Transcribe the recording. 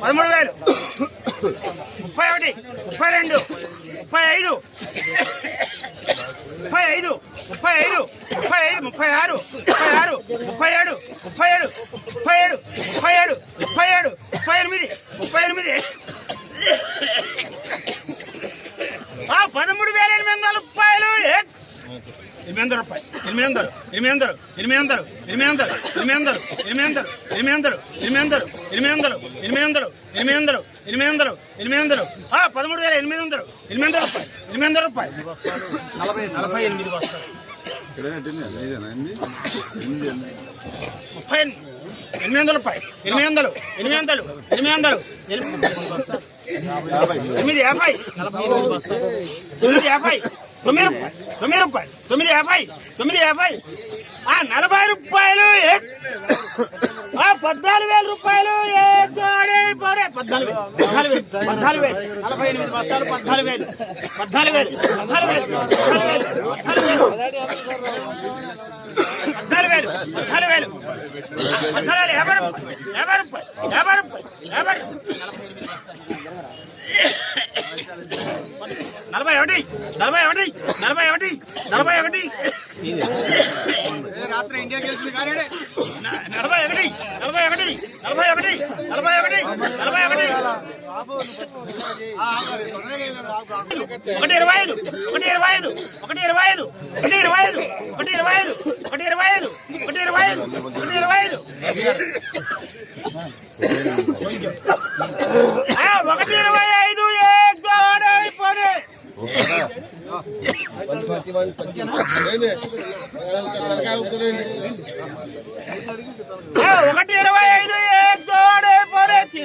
పదమూడు వేలు. ముప్పై ఒకటి ముప్పై రెండు ముప్పై ఐదు. ముప్పై ఐదు ముప్పై ఐదు ముప్పై ఐదు ముప్పై ఆరు ముప్పై ఆరు ముప్పై ఏడు ముప్పై ఏడు ముప్పై ఏడు ముప్పై ఏడు ముప్పై ఏడు ముప్పై ఎనిమిది ముప్పై ఎనిమిది ఆ పదమూడు వేల ఎనిమిది వందల రూపాయలు ఏ- ఎనిమిది వందల రూపాయలు ఎనిమిది వందలు ఎనిమిది వందలు ఎనిమిది వందలు ఎనిమిది వందలు ఎనిమిది వందలు ఎనిమిది వందలు ఎనిమిది వందలు ఎనిమిది వందలు ఎనిమిది వందలు ఎనిమిది వందలు ఎనిమిది వందలు ఎనిమిది వందలు ఎనిమిది వందలు ఆ పదమూడు వేల ఎనిమిది వందలు ఎనిమిది వందల రూపాయలు ఎనిమిది వందల రూపాయలు నలభై నలభై ఎనిమిది వస్తారు ముప్పై ఎనిమిది వందల రూపాయలు ఎనిమిది వందలు ఎనిమిది వందలు ఎనిమిది వందలు ఎనిమిది తొమ్మిది యాభై తొమ్మిది యాభై తొమ్మిది రూపాయలు తొమ్మిది రూపాయలు తొమ్మిది యాభై తొమ్మిది యాభై. ఆ నలభై రూపాయలు ఏ- ఆ పద్నాలుగు వేల రూపాయలు ఏ జోడి పద్నాలుగు వేలు పద్నాలుగు వేలు పద్నాలుగు నలభై ఎనిమిది బస్తాలు పద్నాలుగు వేలు పద్నాలుగు వేలు పద్నాలుగు వేలు పద్నాలుగు వేలు పద్నాలుగు వేలు పద్నాలుగు వేలు పద్నాలుగు వేలు. యాభై రూపాయలు యాభై రూపాయలు యాభై రూపాయలు యాభై నలభై ఒకటి నలభై ఒకటి నలభై ఒకటి నలభై ఒకటి. రాత్రి ఇండియా గెలిచింది కానీ నలభై ఒకటి నలభై ఒకటి నలభై ఒకటి నలభై ఒకటి నలభై ఒకటి. ఒకటి ఇరవై ఐదు ఒకటి ఇరవై ఐదు ఒకటి ఇరవై ఐదు ఒకటి ఇరవై ఐదు ఒకటి ఇరవై ఐదు ఒకటి ఇరవై ఐదు ఒకటి ఇరవై ఐదు ఒకటి ఇరవై ఐదు ఆ, ఒకటి ఇరవై ఐదు ఏ గోడైపోయి ఒకటి ఇరవై ఐదు ఏ గోడైపోయి